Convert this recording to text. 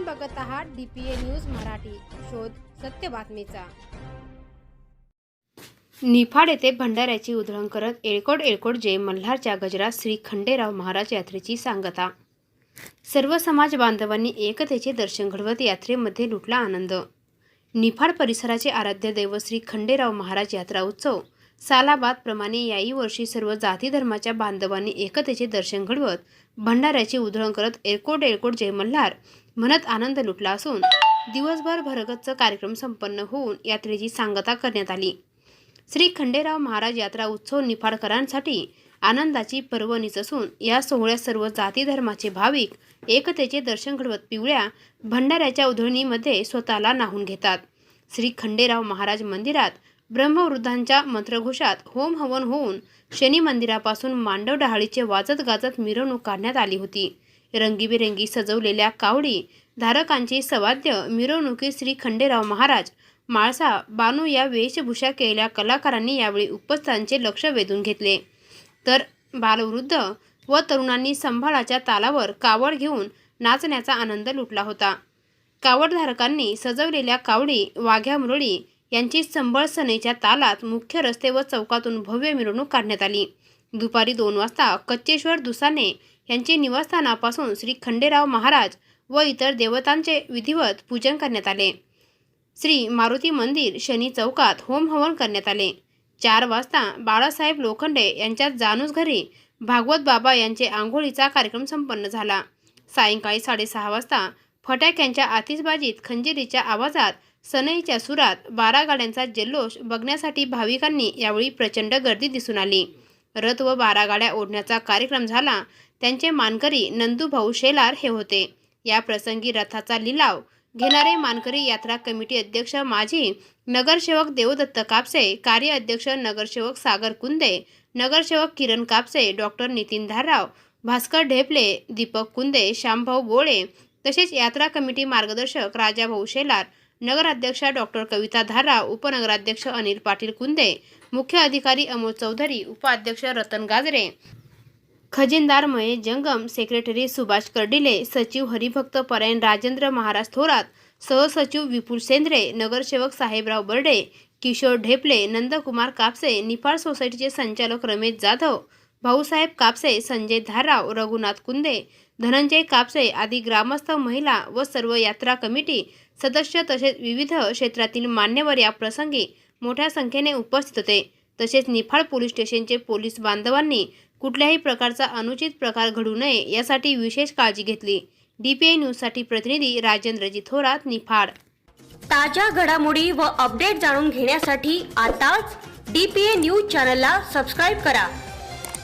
आपण बघत आहात डीपीए न्यूज मराठी. शोध सत्य बातमीचा. निफाड येथे भंडाऱ्याची उधळण करत एळकोट एळकोट जय मल्हारच्या गजरात श्री खंडेराव महाराज यात्रेची सांगता. सर्व समाज बांधवांनी एकतेचे दर्शन घडवत यात्रेमध्ये लुटला आनंद. निफाड परिसराचे आराध्य दैव श्री खंडेराव महाराज यात्रा उत्सव सालाबादप्रमाणे याही वर्षी सर्व जाती धर्माच्या बांधवांनी एकतेचे दर्शन घडवत भंडाऱ्याची उधळण करत एरकोट एरकोट जय मल्हार म्हणत आनंद लुटला असून दिवसभर भरगच्च कार्यक्रम संपन्न होऊन यात्रेची सांगता करण्यात आली. श्री खंडेराव महाराज यात्रा उत्सव निफाडकरांसाठी आनंदाची पर्वणीच असून या सोहळ्यात सर्व जाती धर्माचे भाविक एकतेचे दर्शन घडवत पिवळ्या भंडाऱ्याच्या उधळणीमध्ये स्वतःला नाहून घेतात. श्री खंडेराव महाराज मंदिरात ब्रह्मवृद्धांच्या मंत्रघोषात होम हवन होऊन शनी मंदिरापासून मांडव डहाळीचे वाजत गाजत मिरवणूक काढण्यात आली होती. रंगीबेरंगी सजवलेल्या कावडी धारकांची सवाद्य मिरवणुकीत श्री खंडेराव महाराज माळसा बानू या वेशभूषा केलेल्या कलाकारांनी यावेळी उपस्थितांचे लक्ष वेधून घेतले. तर बालवृद्ध व तरुणांनी संभाळाच्या तालावर कावड घेऊन नाचण्याचा आनंद लुटला होता. कावडधारकांनी सजवलेल्या कावडी वाघ्या मुरळी यांची संबळ सनेच्या तालात मुख्य रस्ते व चौकातून भव्य मिरवणूक काढण्यात आली. दुपारी दोन वाजता कच्चेश्वर दुसाने यांची निवासस्थानापासून श्री खंडेराव महाराज व इतर देवतांचे विधिवत पूजन करण्यात आले. श्री मारुती मंदिर शनी चौकात होम हवन करण्यात आले. चार वाजता बाळासाहेब लोखंडे यांच्या जानूस घरी भागवत बाबा यांचे आंघोळीचा कार्यक्रम संपन्न झाला. सायंकाळी साडेसहा वाजता फटाक्यांच्या आतिषबाजीत खंजिरीच्या आवाजात सनईच्या सुरात बारा गाड्यांचा जल्लोष बघण्यासाठी भाविकांनी यावेळी प्रचंड गर्दी दिसून आली. रथ व बारा गाड्या ओढण्याचा कार्यक्रम झाला. त्यांचे मानकरी नंदूभाऊ शेलार हे होते. या प्रसंगी रथाचा लिलाव घेणारे मानकरी यात्रा कमिटी अध्यक्ष माजी नगरसेवक देवदत्त कापसे कार्य अध्यक्ष नगरसेवक सागर कुंदे नगरसेवक किरण कापसे डॉक्टर नितीन धारराव भास्कर ढेपले दीपक कुंदे श्यामभाऊ बोळे तसेच यात्रा कमिटी मार्गदर्शक राजाभाऊ शेलार नगराध्यक्षा डॉक्टर कविता धारा उपनगराध्यक्ष अनिल पाटील कुंदे मुख्य अधिकारी अमोल चौधरी उपाध्यक्ष रतन गाजरे खजिनदार महेश जंगम सेक्रेटरी सुभाष कर्डिले सचिव हरिभक्त परायण राजेंद्र महाराज थोरात सहसचिव विपुल सेंद्रे नगरसेवक साहेबराव बर्डे किशोर ढेपले नंदकुमार कापसे निफाड सोसायटीचे संचालक रमेश जाधव भाऊसाहेब कापसे संजय धारराव रघुनाथ कुंदे धनंजय कापसे आदी ग्रामस्थ महिला व सर्व यात्रा कमिटी सदस्य तसेच विविध क्षेत्रातील मान्यवर या प्रसंगी मोठ्या संख्येने उपस्थित होते. तसेच निफाड पोलीस स्टेशनचे पोलीस बांधवांनी कुठल्याही प्रकारचा अनुचित प्रकार घडू नये यासाठी विशेष काळजी घेतली. डीपीआय न्यूजसाठी प्रतिनिधी राजेंद्रजी थोरात निफाड. ताज्या घडामोडी व अपडेट जाणून घेण्यासाठी आताच डी पी ए न्यूज चॅनलला सबस्क्राईब करा.